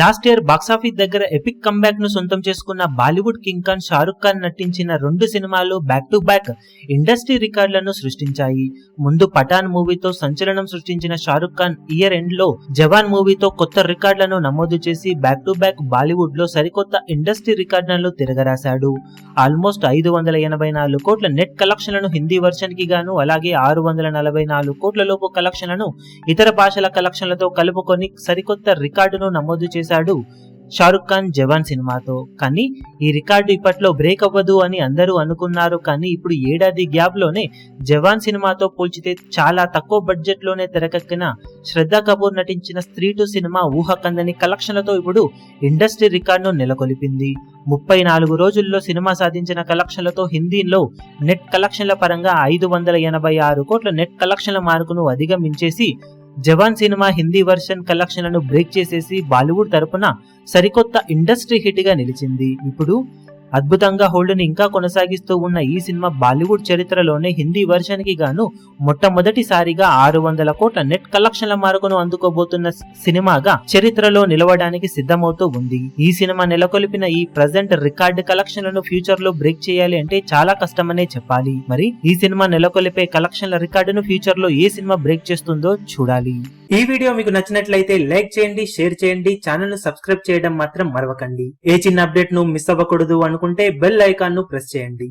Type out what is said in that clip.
Last year box office దగ్గర epic కంబ్యాక్ను సొంతం చేసుకున్న బాలీవుడ్ కింగ్ ఖాన్ షారుఖ్ ఖాన్ నటించిన రెండు సినిమాలు బ్యాక్ టు బ్యాక్ ఇండస్ట్రీ రికార్డులను సృష్టించాయి. ముందు పఠాన్ మూవీతో సంచలనం సృష్టించిన షారుఖ్ ఖాన్ ఇయర్ ఎండ్లో జవాన్ మూవీతో కొత్త రికార్డులను నమోదు చేసి బ్యాక్ టు బ్యాక్ బాలీవుడ్లో సరికొత్త ఇండస్ట్రీ రికార్డులను తిరగరాశాడు. ఆల్మోస్ట్ ఐదు వందల ఎనభై నాలుగు కోట్ల నెట్ కలెక్షన్లను హిందీ వర్షన్కి గాను అలాగే ఆరు వందల నలభై నాలుగు కోట్ల లోపు కలెక్షన్లను ఇతర భాషల కలెక్షన్లతో కలుపుకొని సరికొత్త రికార్డును నమోదు చేసి చేశాడు. షారుఖ్ ఖాన్ జవాన్ సినిమాతో. కానీ ఈ రికార్డు ఇప్పట్లో బ్రేక్ అవ్వదు అని అందరూ అనుకున్నారు. కానీ ఇప్పుడు ఏడాది గ్యాప్లోనే జవాన్ సినిమాతో పోల్చితే చాలా తక్కువ బడ్జెట్లోనే తెరకెక్కిన శ్రద్ధా కపూర్ నటించిన స్త్రీ టు సినిమా ఊహకందని కలెక్షన్లతో ఇప్పుడు ఇండస్ట్రీ రికార్డును నెలకొల్పింది. ముప్పై నాలుగు రోజుల్లో సినిమా సాధించిన కలెక్షన్లతో హిందీలో నెట్ కలెక్షన్ల పరంగా ఐదు వందల ఎనభై ఆరు కోట్ల నెట్ కలెక్షన్ల మార్కును అధిగమించేసి జవాన్ సినిమా హిందీ వర్షన్ కలెక్షన్లను బ్రేక్ చేసేసి బాలీవుడ్ తరపున సరికొత్త ఇండస్ట్రీ హిట్గా నిలిచింది. ఇప్పుడు అద్భుతంగా హోల్డ్ని ఇంకా కొనసాగిస్తూ ఉన్న ఈ సినిమా బాలీవుడ్ చరిత్రలోనే హిందీ వర్షన్కి గాను మొట్టమొదటిసారిగా ఆరు వందల కోట్ల నెట్ కలెక్షన్ల మార్కును అందుకోబోతున్న సినిమాగా చరిత్రలో నిలవడానికి సిద్ధమవుతూ ఉంది. ఈ సినిమా నెలకొల్పిన ఈ ప్రజెంట్ రికార్డు కలెక్షన్లను ఫ్యూచర్లో బ్రేక్ చేయాలి అంటే చాలా కష్టమనే చెప్పాలి. మరి ఈ సినిమా నెలకొల్పే కలెక్షన్ల రికార్డును ఫ్యూచర్లో ఏ సినిమా బ్రేక్ చేస్తుందో చూడాలి. ఈ వీడియో మీకు నచ్చినట్లయితే లైక్ చేయండి షేర్ చేయండి ఛానల్ను సబ్స్క్రైబ్ చేయడం మాత్రం మరవకండి. ఏ చిన్న అప్డేట్ను మిస్ అవ్వకూడదు అనుకుంటే బెల్ ఐకాన్ను ప్రెస్ చేయండి.